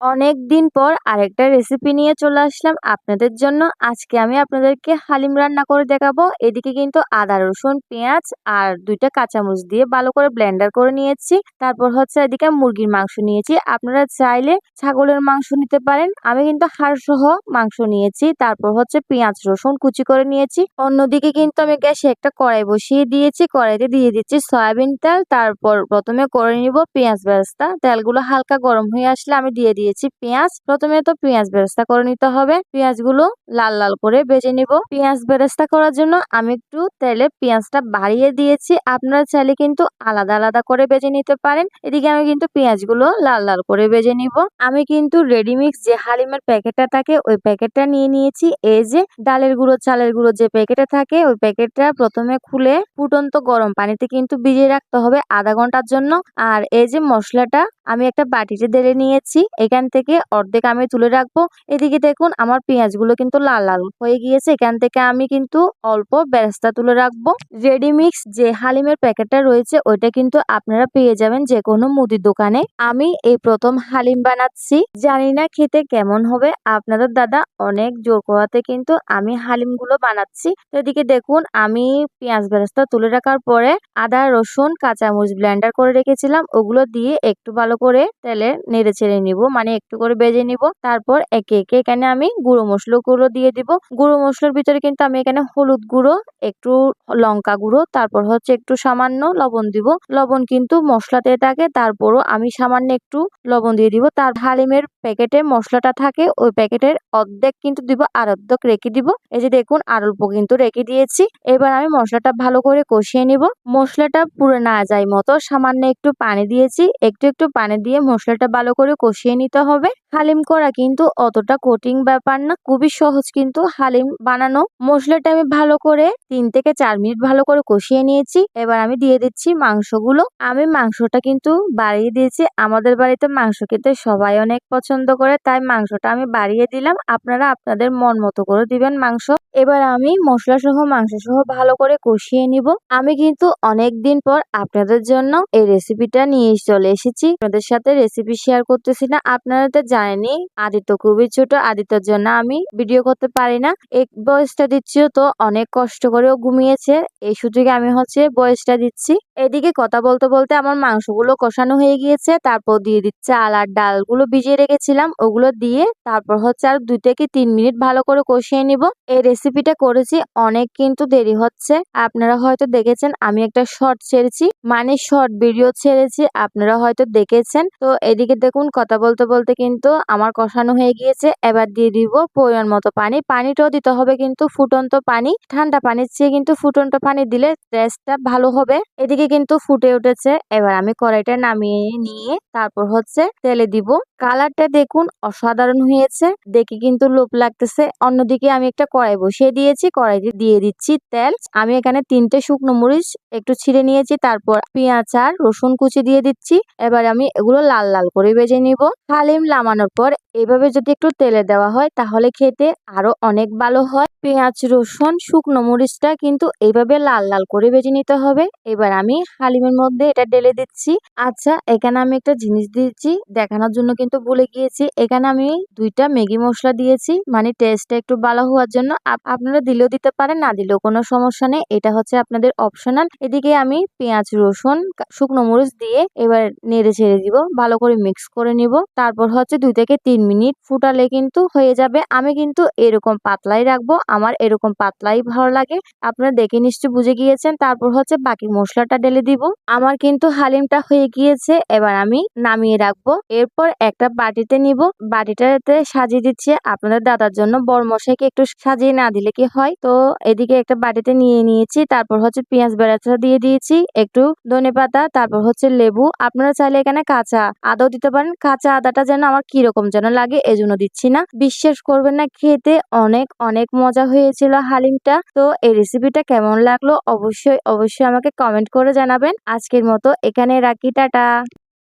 অনেক দিন পর আরেকটা রেসিপি নিয়ে চলে আসলাম আপনাদের জন্য। আজকে আমি আপনাদেরকে হালিম রান্না করে দেখাবো। এদিকে কিন্তু আদা, রসুন, পেঁয়াজ আর দুইটা কাঁচামরিচ দিয়ে ভালো করে ব্লেন্ডার করে নিয়েছি। তারপর হচ্ছে এদিকে মুরগির মাংস নিয়েছি। আপনারা চাইলে ছাগলের মাংস নিতে পারেন। আমি কিন্তু হাড় সহ মাংস নিয়েছি। তারপর হচ্ছে পেঁয়াজ, রসুন কুচি করে নিয়েছি। অন্যদিকে কিন্তু আমি গ্যাসে একটা কড়াই বসিয়ে দিয়েছি। কড়াইতে দিয়ে দিচ্ছি সয়াবিন তেল। তারপর প্রথমে করে নিব পেঁয়াজ বেরেস্তা। তেলগুলো হালকা গরম হয়ে আসলে আমি দিয়ে দিয়েছি। পেঁয়াজ। প্রথমে তো পেঁয়াজ বেরেস্তা করে নিতে হবে। পেঁয়াজগুলো লাল লাল করে ভেজে নিব। পেঁয়াজ বেরেস্তা করার জন্য আমি একটু তেলে পেঁয়াজটা বাড়িয়ে দিয়েছি। আপনারা চাইলে কিন্তু আলাদা আলাদা করে ভেজে নিতে পারেন। এদিকে আমি কিন্তু পেঁয়াজগুলো লাল লাল করে ভেজে নিব। আমি কিন্তু রেডিমিক্স যে হালিমের প্যাকেটটা থাকে, ওই প্যাকেটটা নিয়ে নিয়েছি। এই যে ডালের গুঁড়ো, চালের গুঁড়ো যে প্যাকেটে থাকে, ওই প্যাকেটটা প্রথমে খুলে ফুটন্ত গরম পানিতে কিন্তু ভিজিয়ে রাখতে হবে আধা ঘণ্টার জন্য। আর এই যে মশলাটা আমি একটা বাটিতে ঢেলে নিয়েছি, এখান থেকে অর্ধেক আমি তুলে রাখব। এদিকে দেখুন, আমার পেঁয়াজগুলো কিন্তু লাল লাল হয়ে গিয়েছে। এখান থেকে আমি কিন্তু অল্প বেরেস্তা তুলে রাখব। রেডিমিক্স যে হালিমের প্যাকেটটা রয়েছে, ওইটা কিন্তু আপনারা পেয়ে যাবেন যে কোনো মুদির দোকানে। আমি এই প্রথম হালিম বানাচ্ছি। জানি না খেতে কেমন হবে। আপনাদের দাদা অনেক জোর করাতে কিন্তু আমি হালিমগুলো বানাচ্ছি। তো এদিকে দেখুন, আমি পেঁয়াজ বেরেস্তা তুলে রাখার পরে আদা, রসুন, কাঁচামরিচ ব্লেন্ডার করে রেখেছিলাম। ওগুলো দিয়ে একটু ভালো করে তেলে নেড়ে ছেড়ে নিব। মানে একটু করে বেজে নিব। তারপর একে একে এখানে আমি গুঁড়ো মশলা গুঁড়ো দিয়ে দিব। গুঁড়ো মশলার ভিতরে কিন্তু আমি এখানে হলুদ গুঁড়ো, একটু লঙ্কা গুঁড়ো, তারপর হচ্ছে একটু সামান্য লবণ দিব। লবণ কিন্তু মশলাতে থাকে, তারপরও আমি সামান্য একটু লবণ দিয়ে দিব। তার হালিমের প্যাকেটে মশলাটা থাকে, ওই প্যাকেটের অর্ধেক কিন্তু দিব আর অর্ধেক রেখে দিব। এই যে দেখুন, আর অল্প কিন্তু রেখে দিয়েছি। এবার আমি মশলাটা ভালো করে কষিয়ে নিব। মশলাটা পুরো না যায় মতো সামান্য একটু পানি দিয়েছি। একটু একটু পানি দিয়ে মশলাটা ভালো করে কষিয়ে নিতে হবে। হালিম করা কিন্তু অতটা কঠিন ব্যাপার না, খুবই সহজ কিন্তু হালিম বানানো। মশলাটা আমি ভালো করে তিন থেকে চার মিনিট ভালো করে কষিয়ে নিয়েছি। এবার আমি দিয়ে দিচ্ছি মাংসগুলো। আমি মাংসটা কিন্তু বাড়িয়ে দিয়েছি। আমাদের বাড়িতে মাংস খেতে সবাই অনেক পছন্দ করে, তাই মাংসটা আমি বাড়িয়ে দিলাম। আপনারা আপনাদের মন মতো করে দিবেন মাংস। এবার আমি মশলা সহ মাংস সহ ভালো করে কষিয়ে নিব। আমি কিন্তু অনেক দিন পর আপনাদের জন্য এই রেসিপিটা নিয়ে চলে এসেছি। আপনাদের সাথে রেসিপি শেয়ার করতেছি না। আপনারা তো জানেনই, আদিত্য খুবই ছোট, আদিত্যর জন্য আমি ভিডিও করতে পারি না। এই বয়সটা দিচ্ছিও তো অনেক কষ্ট করেও ঘুমিয়েছে। এই সুযোগে আমি হচ্ছে বয়সটা দিচ্ছি। এদিকে কথা বলতে বলতে আমার মাংসগুলো কষানো হয়ে গিয়েছে। তারপর দিয়ে দিচ্ছে চাল আর ডালগুলো ভিজিয়ে রেখেছিলাম। ওগুলো দিয়ে তারপর হচ্ছে আর দুই থেকে তিন মিনিট ভালো করে কষিয়ে নিব। এই রেসিপিটা করেছি, অনেক কিন্তু দেরি হচ্ছে। আপনারা হয়তো দেখেছেন, আমি একটা শর্ট ছেড়েছি। মানে শর্ট ভিডিও ছেড়েছি। আপনারা হয়তো দেখেছেন তো এদিকে দেখুন, কথা বলতে বলতে কিন্তু আমার কষানো হয়ে গিয়েছে। এবার দিয়ে দিব পরিমাণ মতো পানি। পানিটাও দিতে হবে কিন্তু ফুটন্ত পানি। ঠান্ডা পানির চেয়ে কিন্তু ফুটন্ত পানি দিলে টেস্টটা ভালো হবে। এদিকে কিন্তু ফুটে উঠেছে। এবার আমি কড়াইটা নামিয়ে নিয়ে তারপর হচ্ছে তেলে দিব। কালারটা দেখুন অসাধারণ হয়েছে। দেখে কিন্তু লোভ লাগতেছে। অন্যদিকে আমি একটা কড়াই বসিয়ে দিয়েছি। কড়াইতে দিয়ে দিচ্ছি তেল। আমি এখানে তিনটে শুকনো মরিচ একটু ছিঁড়ে নিয়েছি। তারপর পেঁয়াজ আর রসুন কুচি দিয়ে দিচ্ছি। এবার আমি এগুলো লাল লাল করে ভেজে নিব। হালিম লামানোর পর এভাবে যদি একটু তেলে দেওয়া হয়, তাহলে খেতে আরও অনেক ভালো হয়। পেঁয়াজ, রসুন, শুকনো মরিচটা কিন্তু এইভাবে লাল লাল করে ভেজে নিতে হবে। এবার আমি হালিমের মধ্যে এটা ঢেলে দিচ্ছি। আচ্ছা এখানে আমি একটা জিনিস দিয়েছি, দেখানোর জন্য কিন্তু ভুলে গিয়েছি। এখানে আমি দুইটা ম্যাগি মশলা দিয়েছি মানে টেস্টটা একটু ভালো হওয়ার জন্য। আপনারা দিলেও দিতে পারেন, না দিলেও কোনো সমস্যা নেই। এটা হচ্ছে আপনাদের অপশনাল এদিকে আমি পেঁয়াজ, রসুন, শুকনো মরিচ দিয়ে এবার নেড়ে ছেড়ে দিব, ভালো করে মিক্স করে নিব। তারপর হচ্ছে দুই থেকে তিন মিনিট ফুটালে কিন্তু হয়ে যাবে। আমি কিন্তু এরকম পাতলাই রাখব, আমার এরকম পাতলাই ভালো লাগে। আপনারা দেখে নিশ্চয় বুঝে গিয়েছেন। তারপর হচ্ছে বাকি মশলাটা ঢেলে দিব। আমার কিন্তু হালিমটা হয়ে গিয়েছে, এবার আমি নামিয়ে রাখব। এরপর একটা বাটিতে নিব। বাটিটাতে সাজিয়ে দিচ্ছে। আপনাদের দাদার জন্য বড় মশাইকে একটু সাজিয়ে না দিলে কি হয়? তো এদিকে একটা বাটিতে নিয়ে নিয়েছি। তারপর হচ্ছে পেঁয়াজ বেড়াচা দিয়ে দিয়েছি, একটু ধনে পাতা তারপর হচ্ছে লেবু। আপনারা চাইলে এখানে কাঁচা আদাও দিতে পারেন। কাঁচা আদাটা যেন আমার কীরকম যেন লাগে, এজন্য দিচ্ছি না। বিশ্বাস করবেন না, খেতে অনেক অনেক মজা হয়েছিল হালিমটা। তো এই রেসিপিটা কেমন লাগল? অবশ্যই অবশ্যই আমাকে কমেন্ট করে জানাবেন। আজকের মতো এখানে রাখি, টাটা।